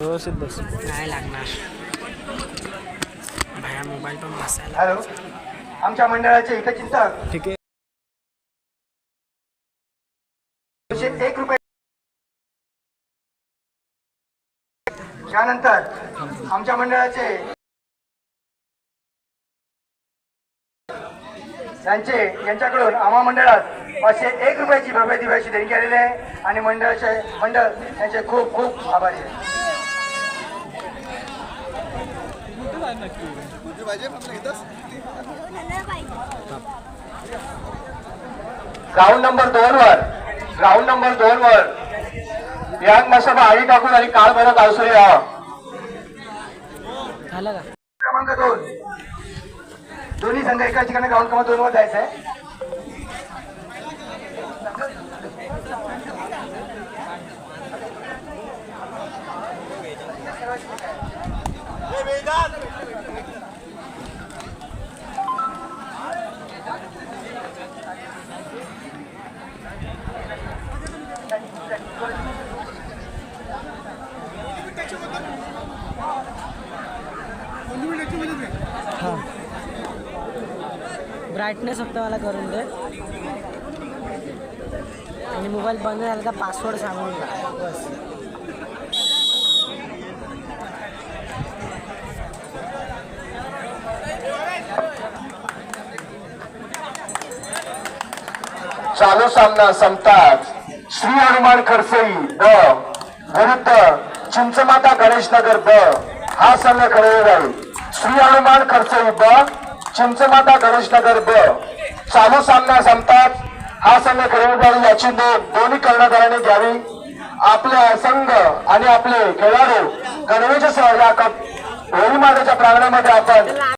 व्यवस्थित बस. काय लागणार? भाया मोबाईल पण बसायला हॅलो. आमच्या मंडळाचे हितचिंतक ठीक आहे. दोनशे एक रुपये. त्यानंतर आमच्या मंडळाचे यांचे यांच्याकडून आम्हा मंडळात पाचशे एक रुपयाची भव्य दिव्याची देणगी आलेली आहे. आणि मंडळाचे मंडळ यांचे खूप खूप आभारी आहे. ग्राउंड नंबर दोन वर. ग्राउंड नंबर दोन वर. विहान मसाबा आळी टाकून आणि काळ भरत आवसरी यावा झालं का? क्रमांक दोन. दोन्ही संघ एका ठिकाणी ग्राउंड क्रमांक दोन वर जायचं आहे ब्राईटनेस फक्त मला करून दे. आणि मोबाईल बंद झाला का पासवर्ड सांगून जा. बस. चालू सामना संपताच श्री हनुमान खडसई द. विरुद्ध चिंचमाता गणेशनगर ब हा संघ खेळला जाईल. श्री हनुमान खडसई ब चिंचमाता गणेशनगर ब. चालू सामना संपतात. हा संघ खेळला याची नोंद दोन्ही कर्णधारांनी घ्यावी. आपले संघ आणि आपले खेळाडू गणवेश सह या कप होळी मातेच्या प्रांगणामध्ये आपण